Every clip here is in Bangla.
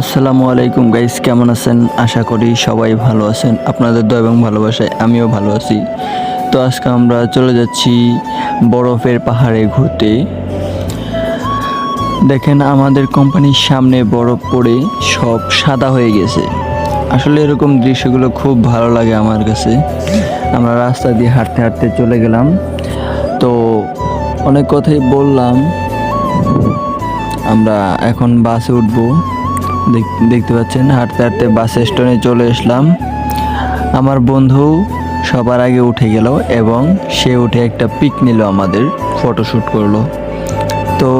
আসসালামু আলাইকুম গাইস কেমন আছেন? আশা করি সবাই ভালো আছেন। আপনাদের দয়া এবং ভালোবাসায় আমিও ভালো আছি। তো আজকে আমরা চলে যাচ্ছি বরফের পাহাড়ে ঘুরতে। দেখেন, আমাদের কোম্পানির সামনে বরফ পড়ে সব সাদা হয়ে গেছে। আসলে এরকম দৃশ্যগুলো খুব ভালো লাগে আমার কাছে। আমরা রাস্তা দিয়ে হাঁটতে হাঁটতে চলে গেলাম। তো অনেক কথাই বললাম। আমরা এখন বাসে উঠবো। দেখতে পাচ্ছেন, হাঁটতে হাঁটতে বাস স্ট্যান্ডে চলে আসলাম। আমার বন্ধু সবার আগে উঠে গেল এবং সে উঠে একটা পিক নিল আমাদের ফটোশ্যুট করল। তো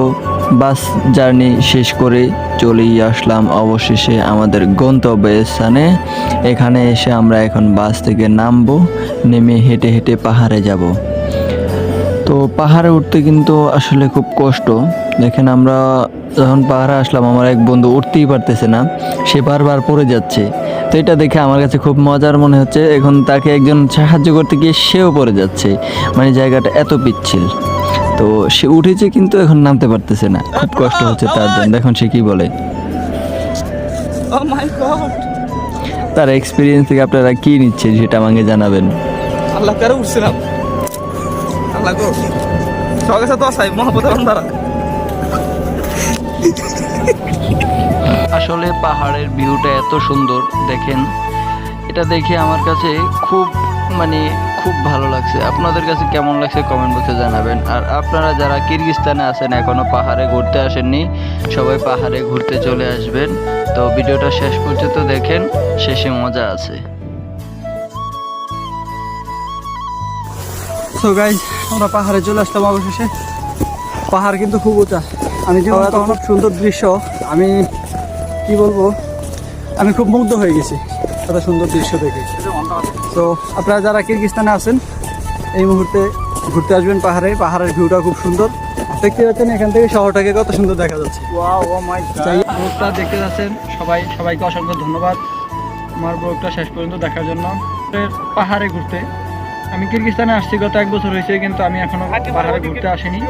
বাস জার্নি শেষ করে চলেই আসলাম অবশেষে আমাদের গন্তব্য স্থানে। এখানে এসে আমরা এখন বাস থেকে নামবো, নেমে হেঁটে হেঁটে পাহাড়ে যাব। তো পাহাড়ে উঠতে কিন্তু আসলে খুব কষ্ট। দেখেন আমরা যখন পাহাড়ে আসলাম আমার এক বন্ধু উঠতেই পারতেছে না সে বারবার পড়ে যাচ্ছে। তো এটা দেখে আমার কাছে খুব মজার মনে হচ্ছে এখন তাকে একজন সাহায্য করতে গিয়ে সেও পড়ে যাচ্ছে। মানে জায়গাটা এত পিচ্ছিল। তো সে উঠেছে কিন্তু এখন নামতে পারতেছে না। খুব কষ্ট হচ্ছে তার জন্য। দেখুন সে কি বলে। Oh! তার এক্সপিরিয়েন্স থেকে আপনারা কি নিচ্ছেন সেটা আমাকে জানাবেন। আল্লাহ কারে উঠছিলাম আসলে পাহাড়ের ভিউটা এত সুন্দর, দেখেন। এটা দেখে আমার কাছে খুব মানে খুব ভালো লাগছে। আপনাদের কাছে কেমন লাগছে কমেন্ট বক্সে জানাবেন। আর আপনারা যারা কিরগিস্তানে আছেন, এখনও পাহাড়ে ঘুরতে আসেননি, সবাই পাহাড়ে ঘুরতে চলে আসবেন। তো ভিডিওটা শেষ পর্যন্ত দেখেন, শেষে মজা আছে। সো গাইজ আমরা পাহাড়ে চলে আসলাম অবশেষে। পাহাড় কিন্তু খুব উঁচা। আমি যে খুব সুন্দর দৃশ্য আমি কি বলব? আমি খুব মুগ্ধ হয়ে গেছি এত সুন্দর দৃশ্য দেখে। তো আপনারা যারা কিরগিস্তানে আছেন এই মুহূর্তে ঘুরতে আসবেন পাহাড়ে। পাহাড়ের ভিউটা খুব সুন্দর। দেখতে পাচ্ছেন এখান থেকে শহরটাকে কত সুন্দর দেখা যাচ্ছে। ব্লগটা দেখতে যাচ্ছেন। সবাই সবাইকে অসংখ্য ধন্যবাদ। আমার ব্লগটা শেষ পর্যন্ত দেখার জন্য। পাহাড়ে ঘুরতে আমি কিরগিস্তানে আসছি, গত এক বছর হয়েছে, কিন্তু আমি এখনও পাহাড়ে ঘুরতে আসিনি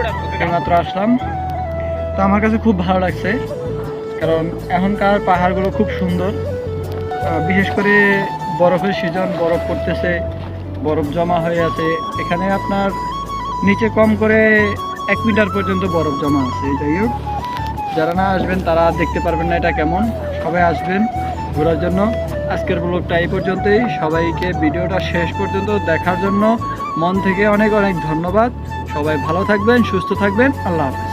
এইমাত্র আসলাম। তো আমার কাছে খুব ভালো লাগছে, কারণ এখনকার পাহাড়গুলো খুব সুন্দর। বিশেষ করে বরফের সিজন বরফ পড়তেছে, বরফ জমা হয়ে আছে। এখানে আপনার নিচে কম করে এক মিটার পর্যন্ত বরফ জমা আছে, যাই হোক। যারা না আসবেন, তারা দেখতে পারবেন না এটা কেমন। সবাই আসবেন ঘোরার জন্য। আজকের ব্লগটা এই পর্যন্তই। সবাইকে ভিডিওটা শেষ পর্যন্ত দেখার জন্য মন থেকে অনেক অনেক ধন্যবাদ। সবাই ভালো থাকবেন, সুস্থ থাকবেন। আল্লাহ হাফেজ।